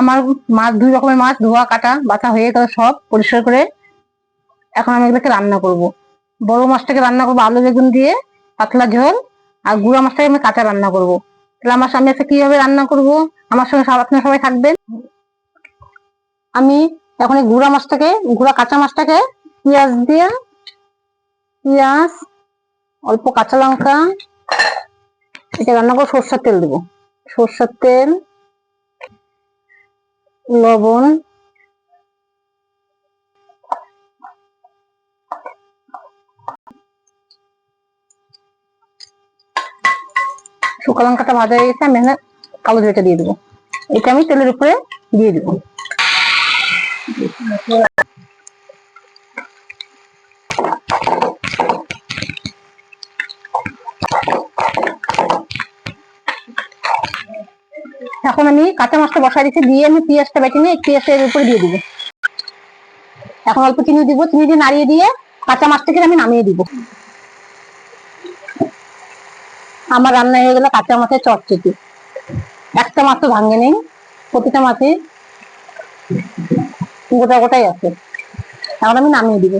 আমার মাছ, দুই রকমের মাছ, ধোয়া, কাটা, বাছা হয়ে গেল সব পরিষ্কার করে এখন আমি এগুলোকে রান্না করব। বড় মাছটাকে রান্না করব আলু, বেগুন দিয়ে, পাতলা ঝোল আর গুঁড়া মাছটাকে আমি কাঁচা রান্না করব। তাহলে আমার সামনে আজকে কীভাবে রান্না করব? আমার সঙ্গে আপনারা সবাই থাকবেন। আমি এখন এই গুঁড়া মাছটাকে, গুঁড়া কাঁচা মাছটাকে পেঁয়াজ দিয়ে, পেঁয়াজ, অল্প কাঁচা লঙ্কা এটা রান্না করে সর্ষের তেল দেবো। সর্ষের তেল লবণ। শুকা লঙ্কাটা ভাজা হয়ে গেছে, আমি কালো জিরাটা দিয়ে দেবো। এটা আমি তেলের উপরে দিয়ে দেবো। এখন আমি কাঁচা মাছটা বসাই দিচ্ছি, দিয়ে আমি পেঁয়াজটা বেটে নিয়ে পেঁয়াজটা উপরে দিয়ে দিব। এখন অল্প চিনি দিব, চিনি দিয়ে নাড়িয়ে দিয়ে কাঁচা মাছটাকে আমি নামিয়ে দিব। আমার রান্না হয়ে গেল কাঁচা মাছের চটচটি। একটা মাছ তো ভাঙে নেই, প্রতিটা মাছে গোটা গোটাই আছে। এখন আমি নামিয়ে দিব।